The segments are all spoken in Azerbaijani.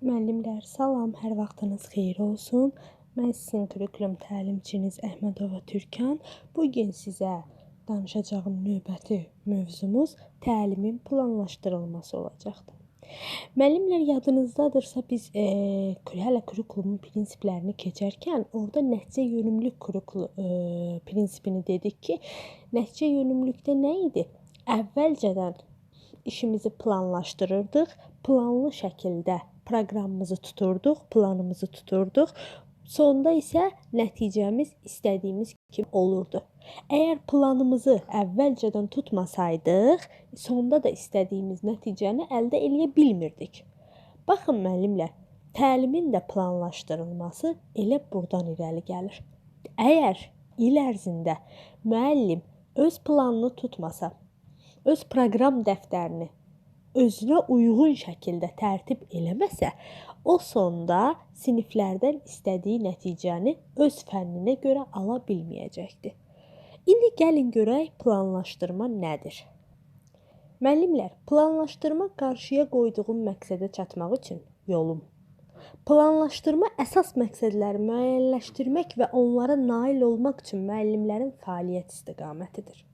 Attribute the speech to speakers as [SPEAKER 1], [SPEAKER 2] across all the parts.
[SPEAKER 1] Müəllimlər, salam, hər vaxtınız xeyir olsun. Mən sizin kurikulum təlimçiniz Əhmədova Türkan. Bu gün sizə danışacağım növbəti mövzumuz təlimin planlaşdırılması olacaqdır. Müəllimlər yadınızdadırsa biz e, hələ kurikulumun prinsiplərini keçərkən orada nəticə yönümlü kurikul e, prinsipini dedik ki, nəticə yönümlülükdə nə idi? Əvvəlcədən işimizi planlaşdırırdıq, planlı şəkildə proqramımızı tuturduq, planımızı tuturduq. Sonda isə nəticəmiz istədiyimiz kimi olurdu. Əgər planımızı əvvəlcədən tutmasaydıq, sonda da istədiyimiz nəticəni əldə eləyə bilmirdik. Baxın müəllimlər, təlimin də planlaşdırılması elə burdan irəli gəlir. Əgər il ərzində müəllim öz planını tutmasa, öz proqram dəftərini özünə uyğun şəkildə tərtib eləməsə, o sonda siniflərdən istədiyi nəticəni öz fənninə görə ala bilməyəcəkdir. İndi gəlin görək planlaşdırma nədir? Müəllimlər, planlaşdırma qarşıya qoyduğum məqsədə çatmaq üçün yolum. Planlaşdırma əsas məqsədləri müəyyənləşdirmək və onlara nail olmaq üçün müəllimlərin fəaliyyət istiqamətidir.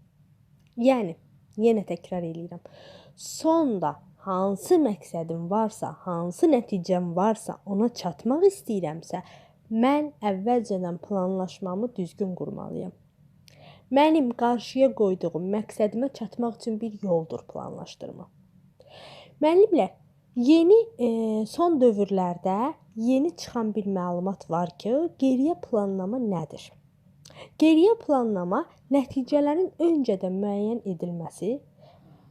[SPEAKER 1] Yəni, yenə təkrar eləyirəm sonda hansı məqsədim varsa, hansı nəticəm varsa, ona çatmaq istəyirəmsə, mən əvvəlcədən planlaşmamı düzgün qurmalıyam. Mənim qarşıya qoyduğum məqsədimə çatmaq üçün bir yoldur planlaşdırma. Müəllimlər, yeni e, son dövrlərdə yeni çıxan bir məlumat var ki, geriyə planlama nədir? Geriyə planlama nəticələrin öncədən müəyyən edilməsi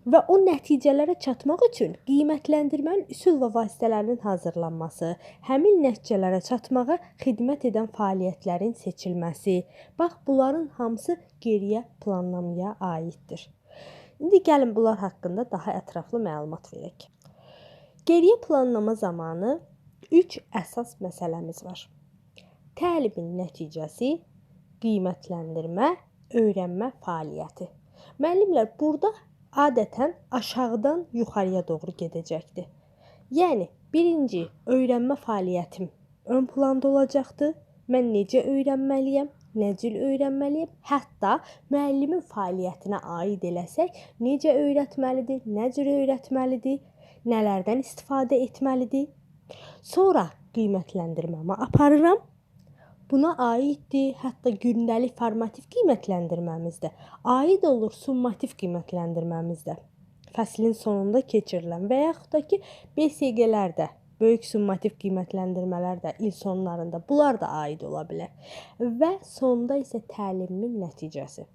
[SPEAKER 1] və o nəticələrə çatmaq üçün qiymətləndirmənin üsul və vasitələrinin hazırlanması, həmin nəticələrə çatmağa xidmət edən fəaliyyətlərin seçilməsi, bax bunların hamısı geriyə planlamaya aiddir. İndi gəlin bunlar haqqında daha ətraflı məlumat verək. Geriyə planlama zamanı 3 əsas məsələmiz var. Təlimin nəticəsi, qiymətləndirmə, öyrənmə fəaliyyəti. Müəllimlər, burada adətən aşağıdan yuxarıya doğru gedəcəkdir. Yəni, birinci öyrənmə fəaliyyətim ön planda olacaqdır. Mən necə öyrənməliyəm, nə cür öyrənməliyəm? Hətta müəllimin fəaliyyətinə aid eləsək, necə öyrətməlidir, nə cür öyrətməlidir, nələrdən istifadə etməlidir? Sonra qiymətləndirməmi aparıram. Buna aiddir, hətta gündəlik formativ qiymətləndirməmiz də aid olur summativ qiymətləndirməmiz də. Fəslin sonunda keçirilən və yaxud da ki, BSG-lər də böyük summativ qiymətləndirmələr də il sonlarında bunlar da aid ola bilər. Və sonda isə təlimimin nəticəsi.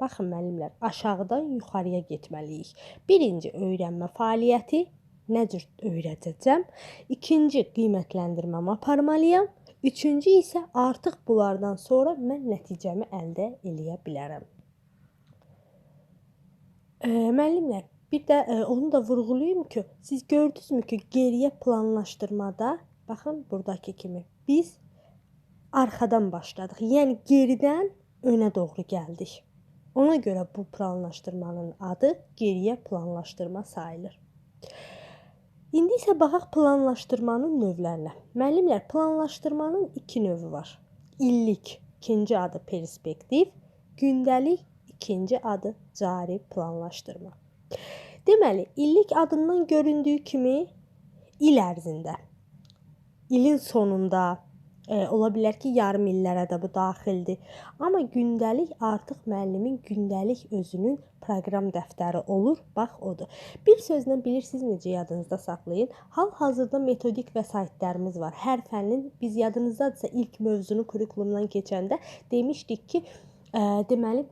[SPEAKER 1] Baxın müəllimlər, aşağıdan yuxarıya getməliyik. Birinci öyrənmə fəaliyyəti, nə cür öyrədəcəm? İkinci qiymətləndirməmi aparmalıyam. Üçüncü isə artıq bunlardan sonra mən nəticəmi əldə eləyə bilərəm. E, müəllimlər, bir də e, onu da vurğulayım ki, siz gördünüzmü ki, geriyə planlaşdırmada, baxın burdakı kimi biz arxadan başladıq. Yəni geridən önə doğru gəldik. Ona görə bu planlaşdırmanın adı geriyə planlaşdırma sayılır. İndi isə baxaq planlaşdırmanın növlərinə. Müəllimlər, planlaşdırmanın 2 növü var. İllik, ikinci adı perspektiv, gündəlik, ikinci adı cari planlaşdırma. Deməli, illik adından göründüyü kimi il ərzində, ilin sonunda, ola bilər ki, yarım illərə də bu daxildir. Amma gündəlik artıq müəllimin gündəlik özünün proqram dəftəri olur. Bax odur. Bir sözlə bilirsiniz necə yadınızda saxlayın. Hal-hazırda metodik vəsaitlərimiz var. Hər fənnin biz yadınızdadırsa ilk mövzunu kurikulumdan keçəndə demişdik ki, ə, deməli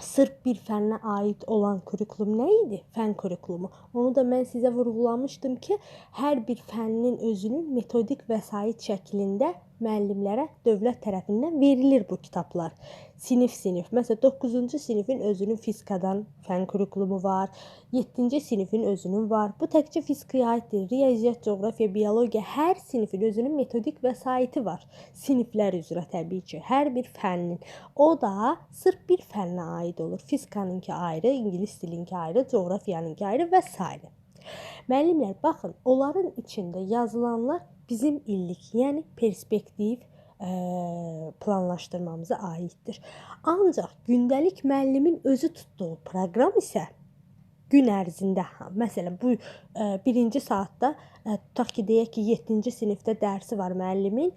[SPEAKER 1] sırf bir fənnə aid olan kurikulum nə idi? Fən kurikulumu. Onu da mən sizə vurğulamışdım ki, hər bir fənnin özünün metodik vəsait şəklində müəllimlərə dövlət tərəfindən verilir bu kitablar. Sinif-sinif. Məsələn, 9-cu sinifin özünün fizikadan fən kurikulumu var. 7-ci sinifin özünün var. Bu təkcə fizikaya aid deyil. Riyaziyyat, coğrafiya, biologiya hər sinifin özünün metodik vəsaiti var. Siniflər üzrə təbii ki, hər bir fənnin. O da sırf bir fənnə aid olur. Fizikanınki ayrı, ingilis dilinki ayrı, coğrafiyanınki ayrı və s. Müəllimlər, baxın, onların içində yazılanlar bizim illik, yəni perspektiv ə, planlaşdırmamıza aiddir. Ancaq gündəlik müəllimin özü tutduğu proqram isə gün ərzində, məsələn, bu ə, birinci saatda ə, tutaq ki, deyək ki, 7-ci sinifdə dərsi var müəllimin.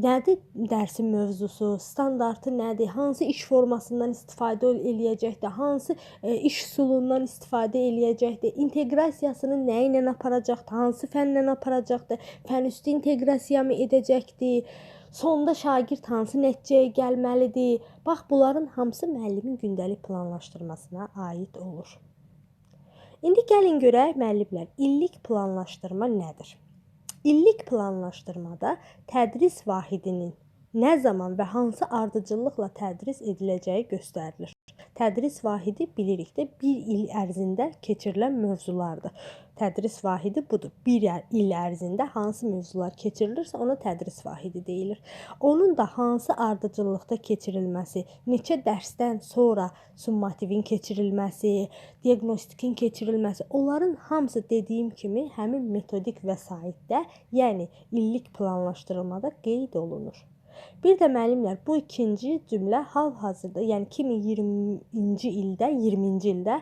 [SPEAKER 1] Nədir dərsin mövzusu, standartı nədir, hansı iş formasından istifadə eləyəcəkdir, hansı e, iş üsulundan istifadə eləyəcəkdir, inteqrasiyasını nə ilə aparacaqdır, hansı fənlə aparacaqdır, fən üstü inteqrasiyamı edəcəkdir, sonda şagird hansı nəticəyə gəlməlidir. Bax, bunların hamısı müəllimin gündəlik planlaşdırmasına aid olur. İndi gəlin görək müəllimlər, illik planlaşdırma nədir? İllik planlaşdırmada tədris vahidinin nə zaman və hansı ardıcıllıqla tədris ediləcəyi göstərilir. Tədris vahidi bilirik də 1 il ərzində keçirilən mövzulardır. Tədris vahidi budur. 1 il ərzində hansı mövzular keçirilirsə ona tədris vahidi deyilir. Onun da hansı ardıcıllıqda keçirilməsi, neçə dərsdən sonra summativin keçirilməsi, diaqnostikin keçirilməsi, onların hamısı dediyim kimi həmin metodik vəsaitdə, yəni illik planlaşdırılmada qeyd olunur. Bir də müəllimlər, bu ikinci cümlə hal-hazırda, yəni 2020-ci ildə, 20-ci ildə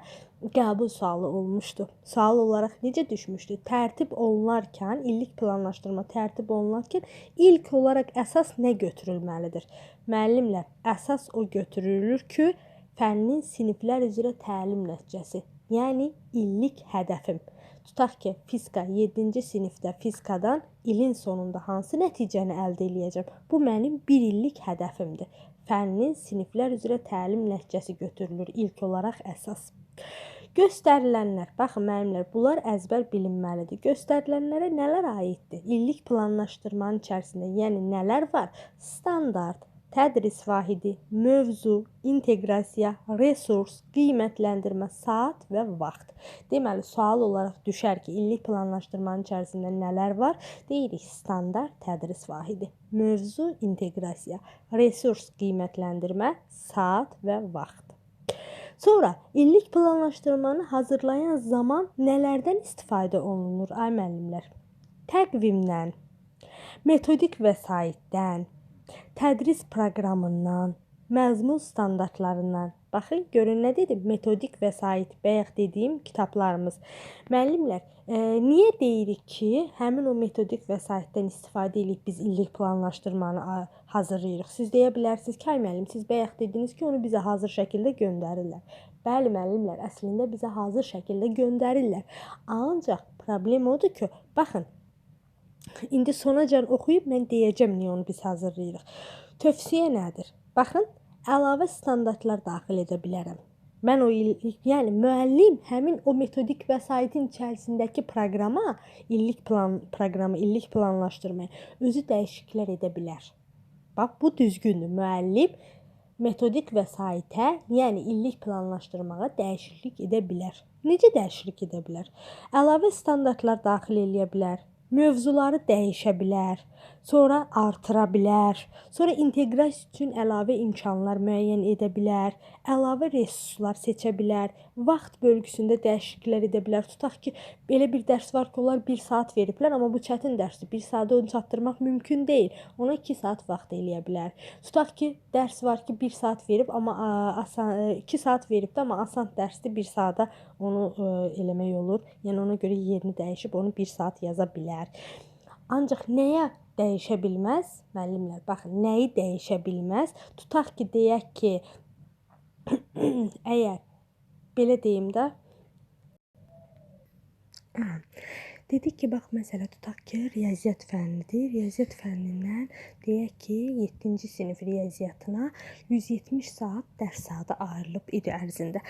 [SPEAKER 1] qəbul sualı olmuşdu. Sual olaraq necə düşmüşdü? Tərtib olunarkən, illik planlaşdırma tərtib olunarkən ilk olaraq əsas nə götürülməlidir? Müəllimlər, əsas o götürülür ki, fənnin siniflər üzrə təlim nəticəsi, yəni illik hədəfim. Tutaq ki, fizika 7-ci sinifdə fizikadan ilin sonunda hansı nəticəni əldə eləyəcəm? Bu mənim 1 illik hədəfimdir. Fənnin siniflər üzrə təlim nəticəsi götürülür ilk olaraq əsas. Göstərilənlər, baxın müəllimlər, bunlar əzbər bilinməlidir. Göstərilənlərə nələr aiddir? İllik planlaşdırmanın içərisində, yəni nələr var? Standart, tədris vahidi, mövzu, inteqrasiya, resurs, qiymətləndirmə, saat və vaxt. Deməli, sual olaraq düşər ki, illik planlaşdırmanın içərisində nələr var? Deyirik, standart tədris vahidi, mövzu, inteqrasiya, resurs, qiymətləndirmə, saat və vaxt. Sonra illik planlaşdırmanı hazırlayan zaman nələrdən istifadə olunur ay müəllimlər? Təqvimdən, metodik vəsaitdən, tədris proqramından, məzmun standartlarından. Baxın, görün nə dedim? Metodik vəsait, bayaq dediyim kitablarımız. Müəllimlər, e, niyə deyirik ki, həmin o metodik vəsaitdən istifadə edib biz illik planlaşdırmanı hazırlayırıq? Siz deyə bilərsiniz ki, ay müəllim, siz bayaq dediniz ki, onu bizə hazır şəkildə göndərirlər. Bəli müəllimlər, əslində bizə hazır şəkildə göndərirlər. Ancaq problem odur ki, baxın, İndi sonacan oxuyub mən deyəcəm niyə onu biz hazırlayırıq. Tövsiyə nədir? Baxın, əlavə standartlar daxil edə bilərəm. Mən o illik, yəni müəllim həmin o metodik vəsaitin içərisindəki proqrama, illik plan proqramı, illik planlaşdırmaya özü dəyişikliklər edə bilər. Bax, bu düzgündür. Müəllim metodik vəsaitə, yəni illik planlaşdırmağa dəyişiklik edə bilər. Necə dəyişiklik edə bilər? Əlavə standartlar daxil eləyə bilər mövzuları dəyişə bilər, sonra artıra bilər, sonra inteqrasiya üçün əlavə imkanlar müəyyən edə bilər, əlavə resurslar seçə bilər, vaxt bölgüsündə dəyişikliklər edə bilər. Tutaq ki, belə bir dərs var ki, onlar 1 saat veriblər, amma bu çətin dərsdir. 1 saata onu çatdırmaq mümkün deyil. Ona 2 saat vaxt eləyə bilər. Tutaq ki, dərs var ki, 1 saat verib, amma asan 2 saat veribdi, amma asan dərsdir. 1 saata onu ə, eləmək olur. Yəni ona görə yerini dəyişib onu 1 saat yaza bilər. Ancaq nəyə dəyişə bilməz? Müəllimlər, baxın, nəyi dəyişə bilməz? Tutaq ki, deyək ki, əgər belə deyim də, Dedik ki, bax məsələ tutaq ki, riyaziyyat fənnidir. Riyaziyyat fənnindən deyək ki, 7-ci sinif riyaziyyatına 170 saat dərs saatı ayrılıb idi ərzində.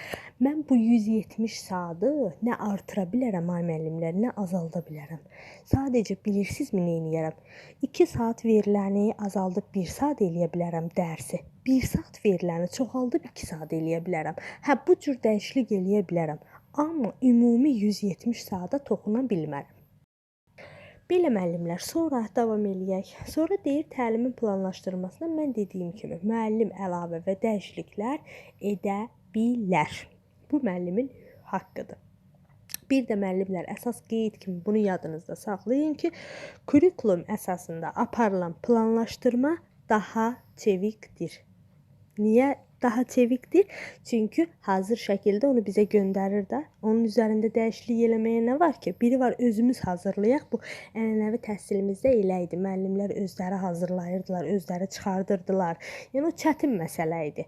[SPEAKER 1] Mən bu 170 saatı nə artıra bilərəm ay müəllimlər, nə azalda bilərəm. Sadəcə bilirsinizmi nə edərəm? 2 saat veriləni azaldıb 1 saat eləyə bilərəm dərsi. 1 saat veriləni çoxaldıb 2 saat eləyə bilərəm. Hə bu cür dəyişiklik eləyə bilərəm. Amma ümumi 170 saata toxuna bilmərəm. Belə müəllimlər, sonra davam eləyək. Sonra deyir təlimin planlaşdırılmasına mən dediyim kimi müəllim əlavə və dəyişikliklər edə bilər. Bu müəllimin haqqıdır. Bir də müəllimlər əsas qeyd kimi bunu yadınızda saxlayın ki, kurikulum əsasında aparılan planlaşdırma daha çevikdir. Niyə daha çevikdir? Çünki hazır şəkildə onu bizə göndərir də. Onun üzərində dəyişiklik eləməyə nə var ki? Biri var özümüz hazırlayaq. Bu ənənəvi təhsilimizdə elə idi. Müəllimlər özləri hazırlayırdılar, özləri çıxardırdılar. Yəni o çətin məsələ idi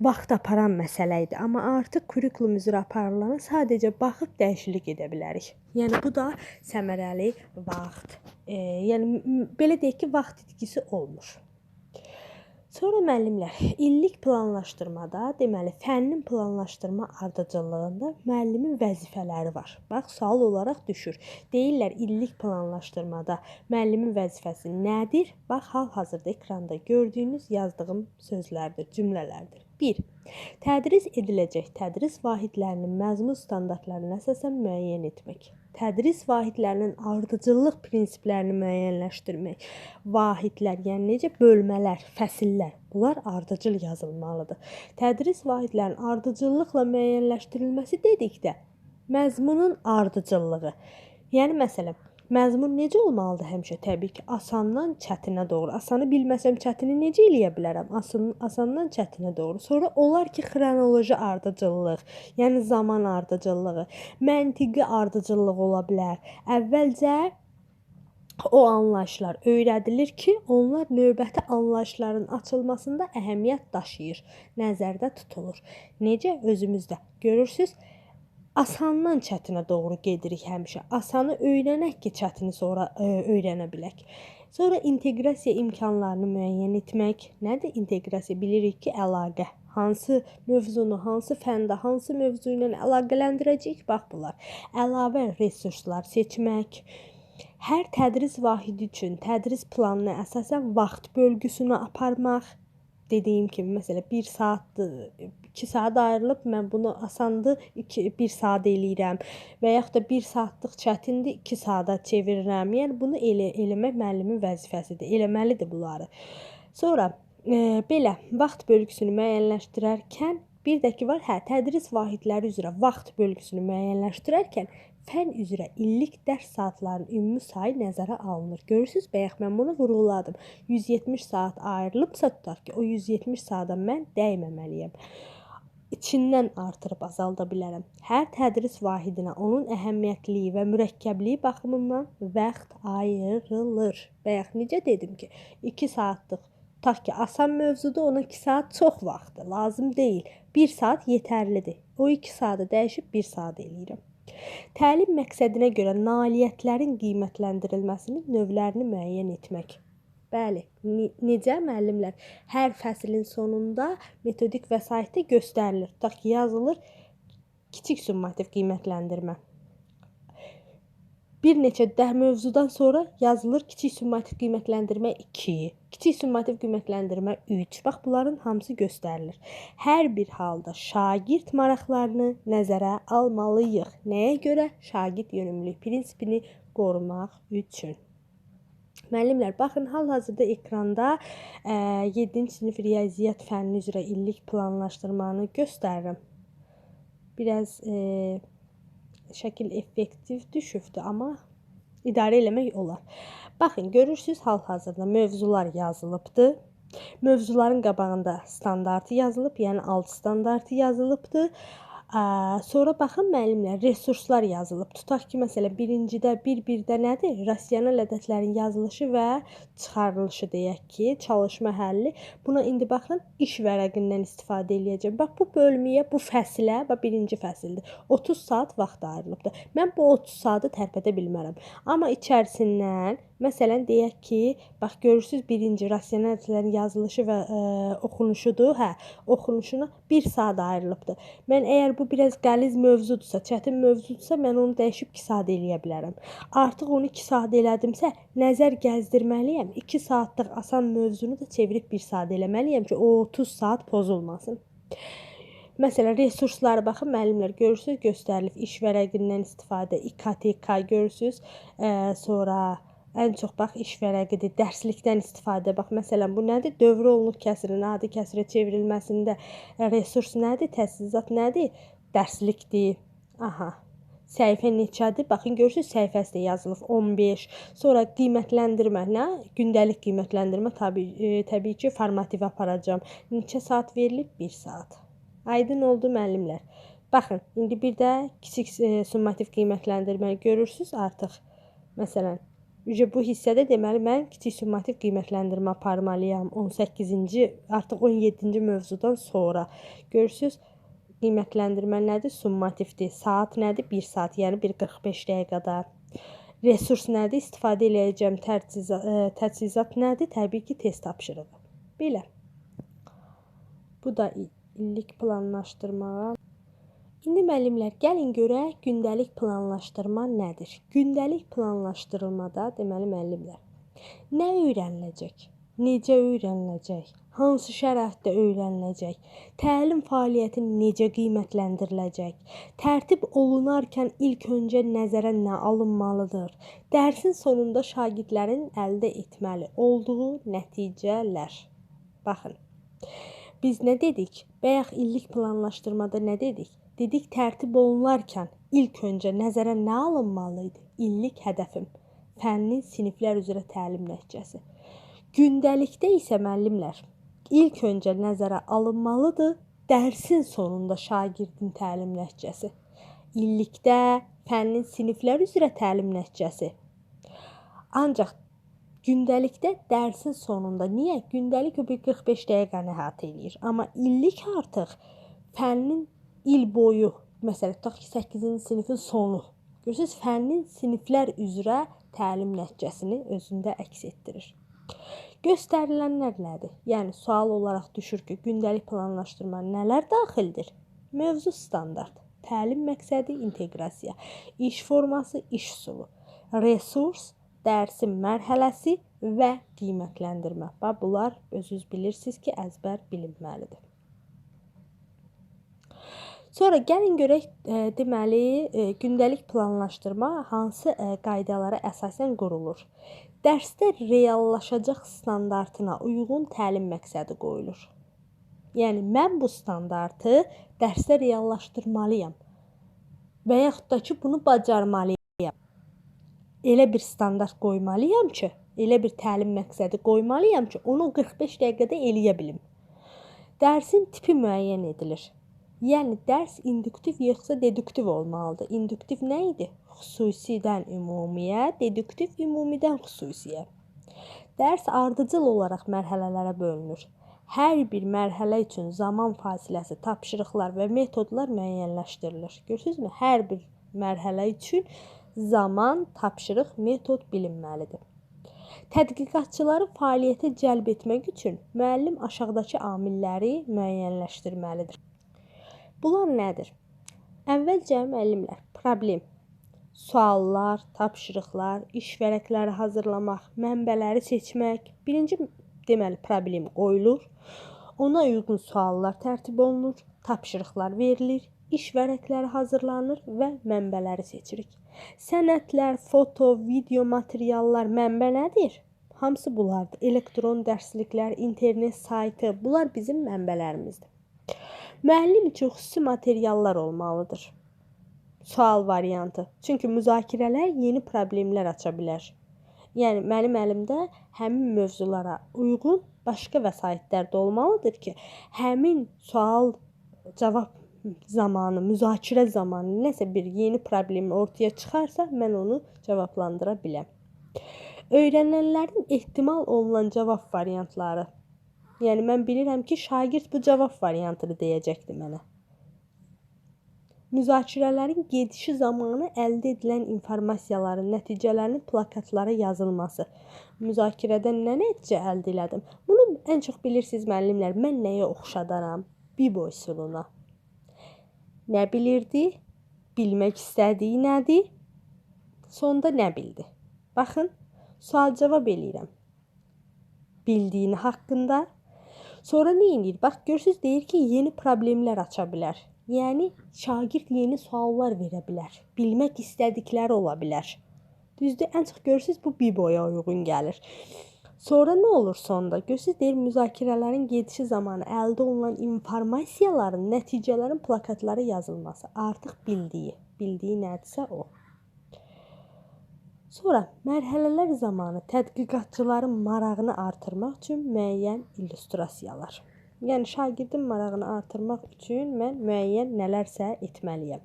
[SPEAKER 1] vaxt aparan məsələ idi. Amma artıq kurikulum üzrə aparılana sadəcə baxıb dəyişiklik edə bilərik. Yəni bu da səmərəli vaxt, e, yəni belə deyək ki, vaxt itkisi olmur. Sonra müəllimlər, illik planlaşdırmada, deməli, fənnin planlaşdırma ardıcıllığında müəllimin vəzifələri var. Bax, sual olaraq düşür. Deyirlər, illik planlaşdırmada müəllimin vəzifəsi nədir? Bax, hal-hazırda ekranda gördüyünüz yazdığım sözlərdir, cümlələrdir. 1. Tədris ediləcək tədris vahidlərinin məzmun standartlarına əsasən müəyyən etmək. Tədris vahidlərinin ardıcıllıq prinsiplərini müəyyənləşdirmək. Vahidlər, yəni necə bölmələr, fəsillər, bunlar ardıcıl yazılmalıdır. Tədris vahidlərinin ardıcıllıqla müəyyənləşdirilməsi dedikdə məzmunun ardıcıllığı. Yəni məsələn, Məzmun necə olmalıdır həmişə? Təbii ki, asandan çətinə doğru. Asanı bilməsəm çətini necə eləyə bilərəm? Asan, asandan çətinə doğru. Sonra olar ki, xronoloji ardıcıllıq, yəni zaman ardıcıllığı, məntiqi ardıcıllıq ola bilər. Əvvəlcə o anlayışlar öyrədilir ki, onlar növbəti anlayışların açılmasında əhəmiyyət daşıyır, nəzərdə tutulur. Necə özümüzdə görürsüz? Asandan çətinə doğru gedirik həmişə. Asanı öyrənək ki, çətini sonra ə, e, öyrənə bilək. Sonra inteqrasiya imkanlarını müəyyən etmək. Nədir inteqrasiya? Bilirik ki, əlaqə. Hansı mövzunu, hansı fəndə, hansı mövzu ilə əlaqələndirəcəyik? Bax bunlar. Əlavə resurslar seçmək. Hər tədris vahidi üçün tədris planına əsasən vaxt bölgüsünü aparmaq. Dediyim kimi, məsələn, 1 saatdır 2 saat ayrılıb mən bunu asandı 2 1 saat eləyirəm və yaxud da 1 saatlıq çətindir 2 saata çevirirəm. Yəni bunu elə eləmək müəllimin vəzifəsidir. Eləməlidir bunları. Sonra e, belə vaxt bölgüsünü müəyyənləşdirərkən bir də ki var, hə, tədris vahidləri üzrə vaxt bölgüsünü müəyyənləşdirərkən fən üzrə illik dərs saatlarının ümumi sayı nəzərə alınır. Görürsüz, bayaq mən bunu vurğuladım. 170 saat ayrılıbsa tutaq ki, o 170 saata mən dəyməməliyəm içindən artırıb azalda bilərəm. Hər tədris vahidinə onun əhəmiyyətliyi və mürəkkəbliyi baxımından vaxt ayrılır. Bayaq necə dedim ki, 2 saatlıq tutaq ki, asan mövzuda ona 2 saat çox vaxtdır, lazım deyil. 1 saat yetərlidir. O 2 saatı dəyişib 1 saat eləyirəm. Təlim məqsədinə görə nailiyyətlərin qiymətləndirilməsinin növlərini müəyyən etmək. Bəli, necə müəllimlər? Hər fəslin sonunda metodik vəsaitdə göstərilir. Tutaq ki, yazılır kiçik summativ qiymətləndirmə. Bir neçə dəh mövzudan sonra yazılır kiçik summativ qiymətləndirmə 2, kiçik summativ qiymətləndirmə 3. Bax bunların hamısı göstərilir. Hər bir halda şagird maraqlarını nəzərə almalıyıq. Nəyə görə? Şagird yönümlülük prinsipini qorumaq üçün. Müəllimlər, baxın, hal-hazırda ekranda 7-ci sinif riyaziyyat fənni üzrə illik planlaşdırmanı göstərirəm. Biraz e, şəkil effektiv düşübdü, amma idarə eləmək olar. Baxın, görürsüz hal-hazırda mövzular yazılıbdı. Mövzuların qabağında standartı yazılıb, yəni alt standartı yazılıbdı. Sonra baxın müəllimlər resurslar yazılıb. Tutaq ki, məsələn, birincidə bir-birdə nədir? Rasional ədədlərin yazılışı və çıxarılışı deyək ki, çalışma həlli. Buna indi baxın, iş vərəqindən istifadə eləyəcəm. Bax bu bölməyə, bu fəsilə, bax birinci fəsildir. 30 saat vaxt ayrılıbdır. Mən bu 30 saatı tərpədə bilmərəm. Amma içərisindən Məsələn, deyək ki, bax görürsüz, birinci rasional ədədlərin yazılışı və ə, e, oxunuşudur. Hə, oxunuşuna 1 saat ayrılıbdır. Mən əgər bu biraz qəliz mövzudursa, çətin mövzudursa, mən onu dəyişib 2 saat eləyə bilərəm. Artıq onu 2 saat elədimsə, nəzər gəzdirməliyəm. 2 saatlıq asan mövzunu da çevirib 1 saat eləməliyəm ki, o 30 saat pozulmasın. Məsələn, resurslara baxın, müəllimlər görürsüz, göstərilib iş vərəqindən istifadə, İKTK görürsüz, ə, sonra Ən çox bax iş vərəqidir, dərslikdən istifadə. Bax məsələn bu nədir? Dövr olunur kəsrin adi kəsrə çevrilməsində resurs nədir? Təchizat nədir? Dərslikdir. Aha. Səhifə neçədir? Baxın görürsüz səhifəsi də yazılıb 15. Sonra qiymətləndirmə nə? Gündəlik qiymətləndirmə təbii e, təbii ki, formativ aparacağam. Neçə saat verilib? 1 saat. Aydın oldu müəllimlər. Baxın, indi bir də kiçik e, summativ qiymətləndirməni görürsüz artıq. Məsələn, Ücə bu hissədə deməli mən kiçik summativ qiymətləndirmə aparmalıyam. 18-ci, artıq 17-ci mövzudan sonra. Görürsüz? qiymətləndirmə nədir? Summativdir. Saat nədir? 1 saat, yəni 1.45 dəqiqədə. Resurs nədir? İstifadə edəcəm təchizat, e, təchizat nədir? Təbii ki, test tapşırığı. Belə. Bu da illik planlaşdırma. İndi müəllimlər, gəlin görək gündəlik planlaşdırma nədir? Gündəlik planlaşdırmada deməli müəllimlər nə öyrəniləcək? Necə öyrəniləcək? hansı şəraitdə öyrəniləcək, təlim fəaliyyəti necə qiymətləndiriləcək, tərtib olunarkən ilk öncə nəzərə nə alınmalıdır, dərsin sonunda şagirdlərin əldə etməli olduğu nəticələr. Baxın. Biz nə dedik? Bayaq illik planlaşdırmada nə dedik? Dedik tərtib olunarkən ilk öncə nəzərə nə alınmalı idi? İllik hədəfim, fənnin siniflər üzrə təlim nəticəsi. Gündəlikdə isə müəllimlər ilk öncə nəzərə alınmalıdır dərsin sonunda şagirdin təlim nəticəsi. İllikdə fənnin siniflər üzrə təlim nəticəsi. Ancaq gündəlikdə dərsin sonunda niyə? Gündəlik o bir 45 dəqiqəni əhatə eləyir. Amma illik artıq fənnin il boyu, məsələn, tutaq ki, 8-ci sinifin sonu. Görürsüz, fənnin siniflər üzrə təlim nəticəsini özündə əks etdirir. Göstərilənlər nədir? Yəni sual olaraq düşür ki, gündəlik planlaşdırma nələr daxildir? Mövzu standart, təlim məqsədi, inteqrasiya, iş forması, iş üsulu, resurs, dərsin mərhələsi və qiymətləndirmə. Bax bunlar özünüz bilirsiniz ki, əzbər bilinməlidir. Sonra gəlin görək e, deməli e, gündəlik planlaşdırma hansı e, qaydalara əsasən qurulur. Dərsdə reallaşacaq standartına uyğun təlim məqsədi qoyulur. Yəni mən bu standartı dərsdə reallaşdırmalıyam və yaxud da ki, bunu bacarmalıyam. Elə bir standart qoymalıyam ki, elə bir təlim məqsədi qoymalıyam ki, onu 45 dəqiqədə eləyə bilim. Dərsin tipi müəyyən edilir. Yəni dərs induktiv yoxsa deduktiv olmalıdır. İnduktiv nə idi? xüsusidən ümumiyə, deduktiv ümumidən xüsusiyə. Dərs ardıcıl olaraq mərhələlərə bölünür. Hər bir mərhələ üçün zaman fasiləsi, tapşırıqlar və metodlar müəyyənləşdirilir. Görürsünüzmü? Hər bir mərhələ üçün zaman, tapşırıq, metod bilinməlidir. Tədqiqatçıları fəaliyyətə cəlb etmək üçün müəllim aşağıdakı amilləri müəyyənləşdirməlidir. Bunlar nədir? Əvvəlcə müəllimlər problem suallar, tapşırıqlar, iş vərəqləri hazırlamaq, mənbələri seçmək. Birinci deməli problem qoyulur. Ona uyğun suallar tərtib olunur, tapşırıqlar verilir, iş vərəqləri hazırlanır və mənbələri seçirik. Sənədlər, foto, video materiallar mənbə nədir? Hamısı bunlardır. Elektron dərsliklər, internet saytı, bunlar bizim mənbələrimizdir. Müəllim üçün xüsusi materiallar olmalıdır sual variantı. Çünki müzakirələr yeni problemlər aça bilər. Yəni mənim əlimdə həmin mövzulara uyğun başqa vəsaitlər də olmalıdır ki, həmin sual cavab zamanı, müzakirə zamanı nəsə bir yeni problem ortaya çıxarsa, mən onu cavablandıra biləm. Öyrənənlərin ehtimal olunan cavab variantları. Yəni mən bilirəm ki, şagird bu cavab variantını deyəcəkdi mənə. Müzakirələrin gedişi zamanı əldə edilən informasiyaların nəticələrinin plakatlara yazılması. Müzakirədən nə nəticə əldə elədim? Bunu ən çox bilirsiniz müəllimlər, mən nəyə oxşadaram? Bibo üsuluna. Nə bilirdi? Bilmək istədiyi nədir? Sonda nə bildi? Baxın, sual-cavab eləyirəm. Bildiyini haqqında. Sonra nə edir? Bax, görürsüz deyir ki, yeni problemlər aça bilər. Yəni şagird yeni suallar verə bilər. Bilmək istədikləri ola bilər. Düzdür? Ən çox görürsüz bu biboya uyğun gəlir. Sonra nə olur sonda? Görürsüz deyir müzakirələrin gedişi zamanı əldə olunan informasiyaların, nəticələrin plakatlara yazılması artıq bildiyi. bildiyi nədirsə o. Sonra mərhələlər zamanı tədqiqatçıların marağını artırmaq üçün müəyyən illüstrasiyalar. Yəni şagirdin marağını artırmaq üçün mən müəyyən nələrsə etməliyəm.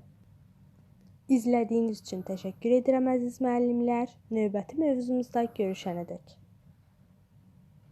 [SPEAKER 1] İzlədiyiniz üçün təşəkkür edirəm əziz müəllimlər. Növbəti mövzumuzda görüşənədək.